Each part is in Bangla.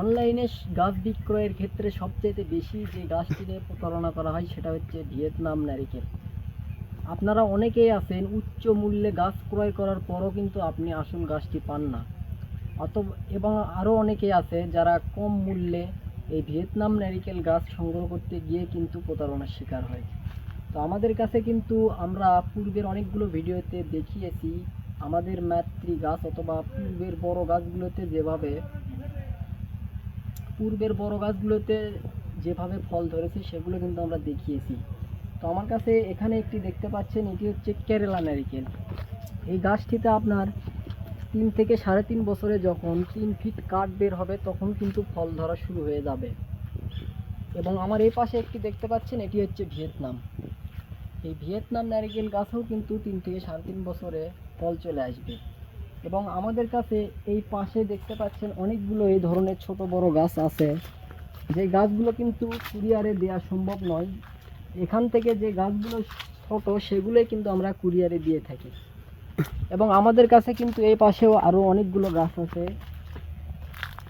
অনলাইনে গাছ বিক্রয়ের ক্ষেত্রে সবচেয়ে বেশি যে গাছটি নিয়ে প্রতারণা করা হয়, সেটা হচ্ছে ভিয়েতনাম নারিকেল। আপনারা অনেকেই আছেন, উচ্চ মূল্যে গাছ ক্রয় করার পরও কিন্তু আপনি আসল গাছটি পান না। অত এবং আরও অনেকেই আছে যারা কম মূল্যে এই ভিয়েতনাম নারিকেল গাছ সংগ্রহ করতে গিয়ে কিন্তু প্রতারণার শিকার হয়। তো আমাদের কাছে কিন্তু আমরা পূর্বের অনেকগুলো ভিডিওতে দেখিয়েছি, আমাদের মাতৃ গাছ অথবা পূর্বের বড় গাছগুলোতে যেভাবে পূর্বের বড় গাছগুলোতে যেভাবে ফল ধরেছে, সেগুলো কিন্তু আমরা দেখিয়েছি। তো আমার কাছে এখানে একটি দেখতে পাচ্ছেন, এটি হচ্ছে কেরালা নারিকেল। এই গাছটিতে আপনার তিন থেকে সাড়ে তিন বছরে যখন তিন ফিট কাঠ বের হবে, তখন কিন্তু ফল ধরা শুরু হয়ে যাবে। এবং আমার এই পাশে একটি দেখতে পাচ্ছেন, এটি হচ্ছে ভিয়েতনাম। এই ভিয়েতনাম নারিকেল গাছেও কিন্তু তিন থেকে সাড়ে তিন বছরে ফল চলে আসবে। এবং আমাদের কাছে এই পাশে দেখতে পাচ্ছেন অনেকগুলো এই ধরনের ছোট বড় গাছ আছে। যে গাছগুলো কিন্তু কুরিয়ারে দেওয়া সম্ভব নয়। এখান থেকে যে গাছগুলো ছোট, সেগুলোই কিন্তু আমরা কুরিয়ারে দিয়ে থাকি। এবং আমাদের কাছে কিন্তু এই পাশেও আরও অনেকগুলো গাছ আছে।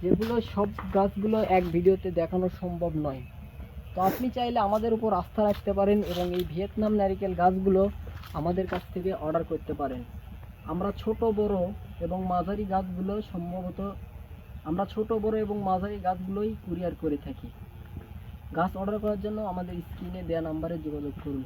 যেগুলো সব গাছগুলো এক ভিডিওতে দেখানো সম্ভব নয়। তো আপনি চাইলে আমাদের উপর আস্থা রাখতে পারেন এবং এই ভিয়েতনাম নারিকেল গাছগুলো আমাদের কাছ থেকে অর্ডার করতে পারেন। আমরা ছোট, বড় এবং মাঝারি গাছগুলো সম্ভবত আমরা ছোট, বড় এবং মাঝারি গাছগুলোই কুরিয়ার করে থাকি। গাছ অর্ডার করার জন্য আমাদের স্ক্রিনে দেয়া নাম্বারে যোগাযোগ করুন।